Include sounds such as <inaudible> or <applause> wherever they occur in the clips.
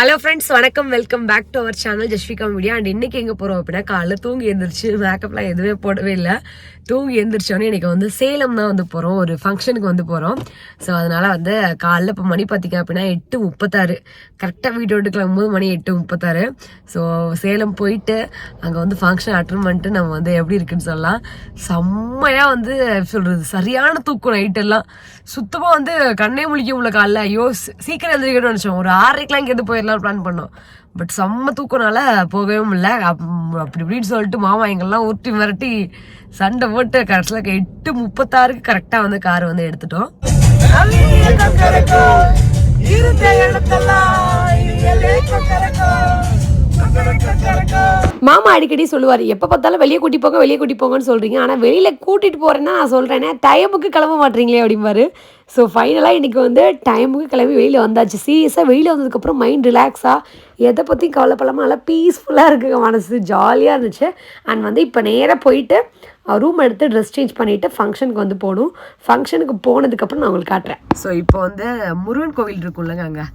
Hello friends வணக்கம். Welcome back to our channel Jaswika media and இன்னைக்கு எங்க போறோம் அப்படின்னா காலைல தூங்கி எழுந்திரிச்சு மேக்கப்லாம் எதுவுமே போடவே இல்லை. தூங்கி எழுந்திரிச்சோன்னே இன்னைக்கு வந்து சேலம் தான் வந்து போறோம். ஒரு ஃபங்க்ஷனுக்கு வந்து போறோம். ஸோ அதனால வந்து காலைல இப்போ மணி பார்த்தீங்க அப்படின்னா எட்டு முப்பத்தாறு. கரெக்டாக வீட்டு விட்டு கிளம்பும்போது மணி எட்டு முப்பத்தாறு. ஸோ சேலம் போயிட்டு அங்கே வந்து ஃபங்க்ஷன் அட்டன் பண்ணிட்டு நம்ம வந்து எப்படி இருக்குன்னு சொல்லலாம். செம்மையா வந்து எப்படி சொல்றது. சரியான தூக்கம் நைட் எல்லாம். வந்து கண்ணே முழிக்க உள்ள காலைல. ஐயோ சீக்கிரம் எழுந்திரிக்கணும்னு நினச்சோம். ஒரு ஆறரைக்கெல்லாம் இங்கேருந்து போயிடலாம். பிளான் பண்ணோம். பட் செம்ம தூக்கனால போகவே முடியல. அப்~ அப்படி இப்படின்னு சொல்லிட்டு மாமா எங்கெல்லாம் உருட்டி மிரட்டி சண்டை போட்டு கடைசியில் எட்டு முப்பத்தாறுக்கு கரெக்டாக வந்து கார் வந்து எடுத்துட்டோம். மாமா அடிக்கடி சொல்லுவார் எப்போ பார்த்தாலும் வெளியே கூட்டி போங்க வெளியே கூட்டி போங்கன்னு சொல்கிறீங்க ஆனால் வெளியில் கூட்டிகிட்டு போகிறேன்னா நான் சொல்கிறேன்னே டைமுக்கு கிளம்ப மாட்டீங்களே அப்படிம்பாரு. ஸோ ஃபைனலாக இன்றைக்கி வந்து டைமுக்கு கிளம்பி வெளியில் வந்தாச்சு. சீரியஸாக வெளியில் வந்ததுக்கப்புறம் மைண்ட் ரிலாக்ஸாக எதை பற்றியும் கவலைப்படாமல் நல்லா பீஸ்ஃபுல்லாக இருக்குங்க மனசு. ஜாலியாக இருந்துச்சு. அண்ட் வந்து இப்போ நேராக போயிட்டு ரூம் எடுத்து ட்ரெஸ் சேஞ்ச் பண்ணிவிட்டு ஃபங்க்ஷனுக்கு வந்து போகணும். ஃபங்க்ஷனுக்கு போனதுக்கப்புறம் நான் உங்களுக்கு காட்டுறேன். ஸோ இப்போ வந்து முருகன் கோவில் இருக்கும்லங்க அங்கே.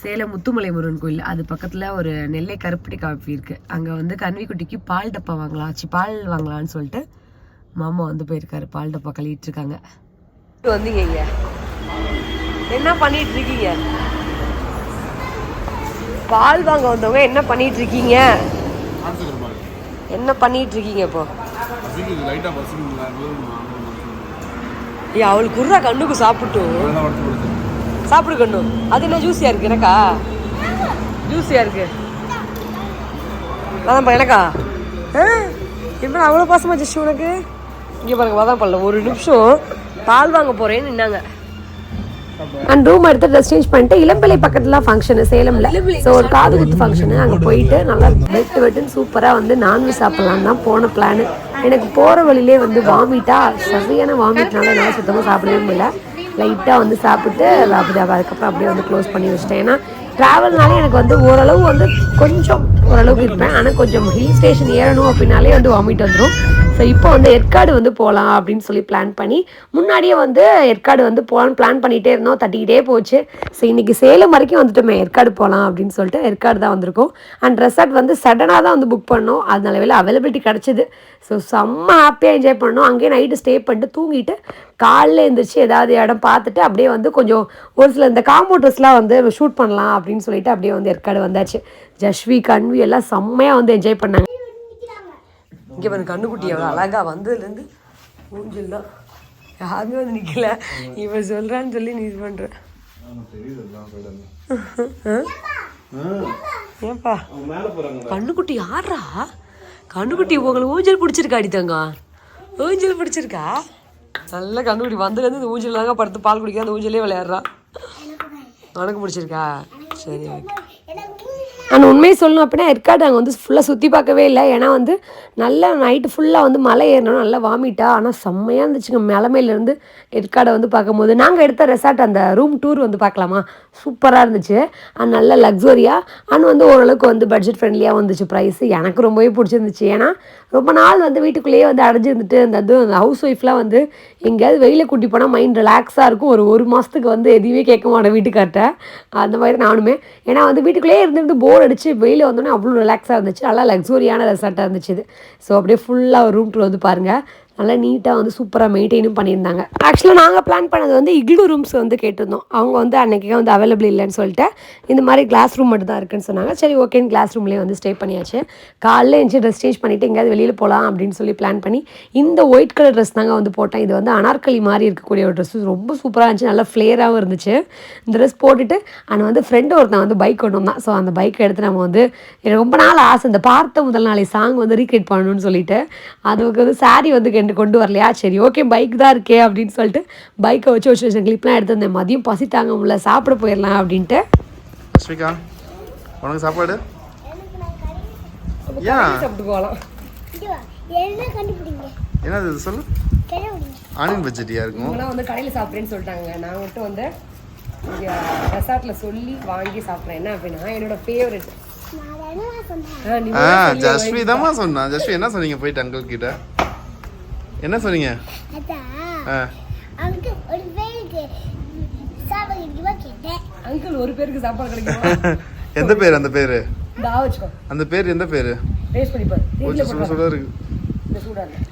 சேலம் முத்துமலை முருகன் கோயில் அது பக்கத்தில் ஒரு நெல்லை கருப்பட்டி காப்பி இருக்குது அங்கே வந்து கன்விக்குட்டிக்கு பால் டப்பா வாங்கலாம் ஆச்சு பால் வாங்கலாம்னு சொல்லிட்டு மாமா வந்து போயிருக்காரு பால் டப்பா கழுவிட்டு இருக்காங்க. வந்தீங்க இங்க என்ன பண்ணிட்டு இருக்கீங்க? பால் வாங்க வந்தவங்க என்ன பண்ணிட்டு இருக்கீங்க? என்ன பண்ணிட்டு இருக்கீங்க இப்போ? ஏய் அவளுக்கு குர்ரா கண்ணுக்கு சாப்பிட்டும் சாப்பிடு கண்ணு. அது என்ன ஜூஸியா இருக்கு எனக்கா? ஜூஸியா இருக்கு. அதான்ப்பா எனக்கா? ஆ? என்ன அவ்வளோ பாசமா ஜஸ்ட் உனக்கு? இங்கே பாருங்க வாதான் பண்ணல ஒரு நிமிஷம் பால் வாங்க போறேன்னு நின்னாங்க. அண்ட் ரூம் எடுத்து ட்ரெஸ் சேஞ்ச் பண்ணிட்டு இளம்பிள்ளை பக்கத்துல ஃபங்க்ஷனு சேலம்ல. ஸோ ஒரு காது குத்து ஃபங்க்ஷனு அங்கே போயிட்டு நல்லா வெட்டு வெட்டுன்னு சூப்பராக வந்து நான்வெஜ் சாப்பிட்லாம் தான் போன பிளான் எனக்கு போகிற வழியிலே வந்து வாமிட்டா சரியான வாமிட்னால என்னால் சுத்தமாக சாப்பிடவே முடியல. லைட்டாக வந்து சாப்பிட்டு அப்படி அதுக்கப்புறம் அப்படியே வந்து க்ளோஸ் பண்ணி வச்சிட்டேன். ஏன்னா ட்ராவல்னாலே எனக்கு வந்து ஓரளவு வந்து கொஞ்சம் ஓரளவுக்கு இருப்பேன். ஆனால் கொஞ்சம் ஹில் ஸ்டேஷன் ஏறணும் அப்படின்னாலே வந்து வாமிட் வந்துடும் ஸோ இப்போ வந்து ஏற்காடு வந்து போகலாம் அப்படின்னு சொல்லி பிளான் பண்ணி முன்னாடியே வந்து ஏற்காடு வந்து போகலான்னு பிளான் பண்ணிகிட்டே இருந்தோம். தட்டிக்கிட்டே போச்சு. ஸோ இன்றைக்கி சேலம் வரைக்கும் வந்துட்டோமே ஏற்காடு போகலாம் அப்படின்னு சொல்லிட்டு ஏற்காடு தான் வந்திருக்கோம். அண்ட் ரெசார்ட் வந்து சடனாக தான் வந்து புக் பண்ணோம். அதனால வேலை அவைலபிலிட்டி கிடச்சிது. ஸோ செம்ம ஹாப்பியாக என்ஜாய் பண்ணோம். அங்கேயே நைட்டு ஸ்டே பண்ணிட்டு தூங்கிட்டு காலைல எழுந்திரிச்சு ஏதாவது இடம் பார்த்துட்டு அப்படியே வந்து கொஞ்சம் ஒரு சில இந்த காம்போட்டர்ஸ்லாம் வந்து ஷூட் பண்ணலாம் அப்படின்னு சொல்லிட்டு அப்படியே வந்து ஏற்காடு வந்தாச்சு. ஜஸ்வி கன்வி எல்லாம் செம்மையாக வந்து என்ஜாய் பண்ணாங்க. இங்கே பாருங்க கண்ணுக்குட்டி எவ்வளோ அழகா வந்ததுலேருந்து மூஞ்சில் தான் யாருமே வந்து நிற்கல இவன் சொல்கிறான்னு சொல்லி நீ இது பண்ணுற ஏன்பா? கண்ணுக்குட்டி யாரா கண்ணுக்குட்டி உங்களுக்கு ஊஞ்சல் பிடிச்சிருக்கா அடித்தாங்க ஊஞ்சல் பிடிச்சிருக்கா? நல்ல கண்ணுக்குட்டி. வந்ததுலேருந்து இந்த ஊஞ்சல் தாங்க படுத்து பால் குடிக்க அந்த ஊஞ்சலே விளையாடுறா. உனக்கு பிடிச்சிருக்கா? சரி ஓகே. ஆனால் உண்மையை சொல்லணும் அப்படின்னா ஏற்காடு அங்கே வந்து ஃபுல்லாக சுற்றி பார்க்கவே இல்லை. ஏன்னா வந்து நல்லா நைட்டு ஃபுல்லாக வந்து மலை ஏறணும் நல்லா வாமிட்டா ஆனால் செம்மையாக இருந்துச்சுங்க. மலைமையிலேருந்து ஏற்காடை வந்து பார்க்கும்போது. நாங்கள் எடுத்த ரெசார்ட் அந்த ரூம் டூர் வந்து பார்க்கலாமா? சூப்பராக இருந்துச்சு. அண்ட் நல்ல லக்ஸரியாக அண்ட் வந்து ஓரளவுக்கு வந்து பட்ஜெட் ஃப்ரெண்ட்லியாக வந்துச்சு ப்ரைஸ் எனக்கு ரொம்பவே பிடிச்சிருந்துச்சு. ஏன்னா ரொம்ப நாள் வந்து வீட்டுக்குள்ளேயே வந்து அடைஞ்சிருந்துட்டு அந்த இது அந்த ஹவுஸ் ஒய்ஃப்லாம் வந்து எங்கேயாவது வெளியில் கூட்டி போனால் மைண்ட் ரிலாக்ஸாக இருக்கும். ஒரு ஒரு மாதத்துக்கு வந்து எதுவுமே கேட்க மாட்டேன் வீட்டுக்கார்ட்ட. அந்த மாதிரி நானுமே. ஏன்னா வந்து வீட்டுக்குள்ளேயே இருந்திருந்து போர் அடிச்சு வெளியில் வந்தோடனே அவ்வளோ ரிலாக்ஸாக இருந்துச்சு. நல்லா லக்ஸூரியான ரெசார்ட்டாக இருந்துச்சு இது. ஸோ அப்படியே ஃபுல்லாக ஒரு ரூம் டூர் வந்து பாருங்கள் நல்லா நீட்டாக வந்து சூப்பராக மெயின்டைனும் பண்ணியிருந்தாங்க. ஆக்சுவலாக நாங்கள் பிளான் பண்ணது வந்து இக்லு ரூம்ஸ் வந்து கேட்டிருந்தோம். அவங்க வந்து அன்றைக்கே வந்து அவைலபிள் இல்லைன்னு சொல்லிட்டு இந்த மாதிரி கிளாஸ் ரூம் மட்டும் தான் இருக்குன்னு சொன்னாங்க. சரி ஓகேன்னு கிளாஸ் ரூம்லேயே வந்து ஸ்டே பண்ணியாச்சு. காலைல எழுந்து ட்ரெஸ் சேஞ்ச் பண்ணிவிட்டு எங்கேயாவது வெளியில் போகலாம் அப்படின்னு சொல்லி பிளான் பண்ணி இந்த ஒயிட் கலர் ட்ரெஸ் தாங்க வந்து போட்டேன். இது வந்து அனார்கலி மாதிரி இருக்கக்கூடிய ஒரு ட்ரெஸ் ரொம்ப சூப்பராக இருந்துச்சு. நல்லா ஃப்ளேராகவும் இருந்துச்சு. இந்த ட்ரெஸ் போட்டுட்டு ஆனால் வந்து ஃப்ரெண்டு ஒருத்தன் வந்து பைக் ஒன்று வந்தான். ஸோ அந்த பைக்கை எடுத்து நம்ம வந்து எனக்கு ரொம்ப நாள் ஆசை. இந்த பார்த்த முதல் நாளை சாங் வந்து ரீக்ரியேட் பண்ணணும்னு சொல்லிட்டு அதுக்கு வந்து சாரி வந்து கொண்டு கொண்டு வரலையா? சரி ஓகே பைக் தான் இருக்கே அப்படின்னு சொல்லிட்டு பைக்கை வச்சு வச்சு வச்சு கிளிப்லாம் எடுத்து வந்தேன் மதியம் பசி தாங்க முடியல சாப்பிட போயிடலாம் அப்படின்ட்டு. ஸ்ரீகா உனக்கு சாப்பாடு? சாப்பிட்டு போகலாம். என்ன கண்டுபிடிங்க? என்னது சொல்லு. ஆனியன் பட்ஜெட்டியா இருக்கும். வந்து கடையில் சாப்பிட்றேன்னு சொல்லிட்டாங்க. நான் மட்டும் வந்து இங்கே ரெசார்ட்டில் சொல்லி வாங்கி சாப்பிட்றேன். என்ன அப்படின்னா என்னோட ஃபேவரட் நான் என்ன சொன்னேன். ஆ ஜஸ்வி தாம்மா சொன்னா ஜஸ்வி என்ன சொன்னீங்க? போயிட்டு அங்கிள் கிட்ட. என்ன சொன்னீங்க? ஒரு பேருக்கு சாப்பிட ரூபா கேட்டேன். அங்கிள் ஒரு பேருக்கு சாப்பாடு கிடைக்குமா? <laughs> எந்த பேர் அந்த பேரு? அந்த பேர் எந்த பேரு? டேஸ்ட் பண்ணி பாரு. கொஞ்சம் சுட சுட இருக்கு.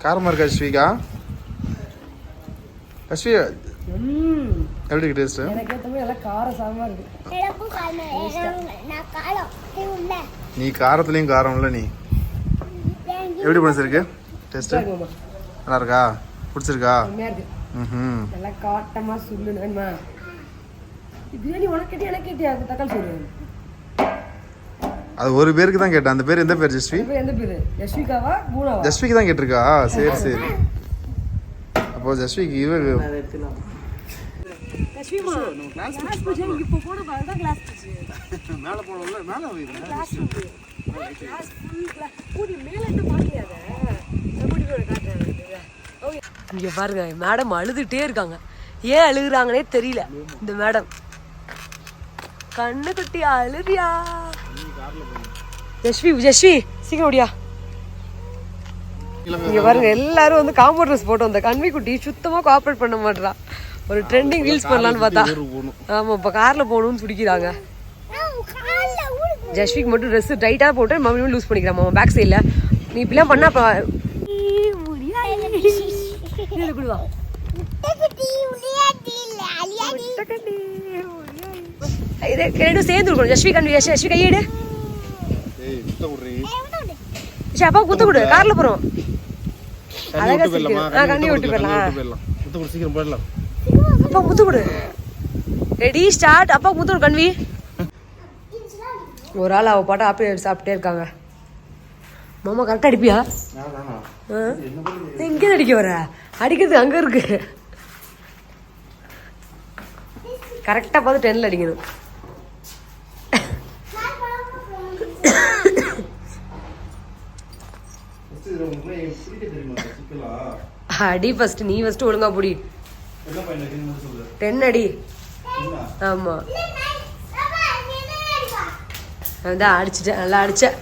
காரமா இருக்கா அஸ்விகா ம். எப்படி இருக்கு டேஸ்ட் இருக்கு. நீ உள்ள நீ காரத்துலயும் காரம் இல்ல நீ. எப்படி பண்ணிருக்கு டேஸ்ட் இருக்குமாம்மா. நல்லா இருக்கா. பிடிச்சிருக்கா ம் நல்லா காட்டமாக சுல்லுன்னு வேணுமா? பிரியாணி உனக்கு கேட்டியா எனக்கு கேட்டியா தக்காளி சோறு. அது ஒரு பேருக்கு தான் கேட்டேன். அந்த பேர் எந்த பேர் ஜஸ்வி? இப்போ எந்த பேர்? யஷ்விகாவா பூனாவா? ஜஸ்விக்கு தான் கேட்டிருக்கா? சரி சரி. அப்போ ஜஸ்விக்கு இவ <laughs> மேலே போனோம்ல மேலே இங்கே பாருங்க மேடம் அழுதுகிட்டே இருக்காங்க. ஏன் அழுகுறாங்கன்னே தெரியல. இந்த மேடம் கண்ணு குட்டி அழுறியா ஜஸ்வி ஜஸ்வி சீக்கிரம் ஓடியா. இங்க பாருங்க எல்லாரும் வந்து காம்பவுண்ட் ட்ரெஸ் போட்டு வந்த கண்வி குட்டி சுத்தமா கோஆப்ரேட் பண்ண மாட்டா ஒரு ட்ரெண்டிங் ரீல்ஸ் பண்ணலாம்னு பார்த்தா. ஆமா இப்ப கார்ல போகணும்னு துடிக்கிறாங்க. ஜஸ்விக்கு மட்டும் ட்ரெஸ் டைட்டா போட்டு மம்மி லூஸ் பண்ணிக்கிறான். மாமா பேக் சைடில் நீ இப்படிலாம் பண்ணா கண்ணு யஷ் யஷ்வி கையெடு யஷ் அப்பா குத்த கொடு கார்ல போறோம் அழகா சிரிக்குது. ஆ கண்ணி விட்டு போயிடலாம் சீக்கிரம் போயிடலாம் அப்பா முத்து கொடு ரெடி ஸ்டார்ட் அப்பா முத்து கொடு கண்வி ஒரு ஆள் அவ பாட்டு ஆப்பிள் சாப்பிட்டே இருக்காங்க மாமா கரெக்டாக அடிப்பியா? எங்கே அடிக்க வர. அடிக்கிறது அங்கே இருக்கு. கரெக்டாக பார்த்து டென்னில் அடிக்கணும். அடி ஃபர்ஸ்ட் நீ ஃபர்ஸ்ட் ஒழுங்கா புடி. டென் அடி. ஆமா. அதான் அடிச்சிட்டேன் நல்லா அடிச்சேன்.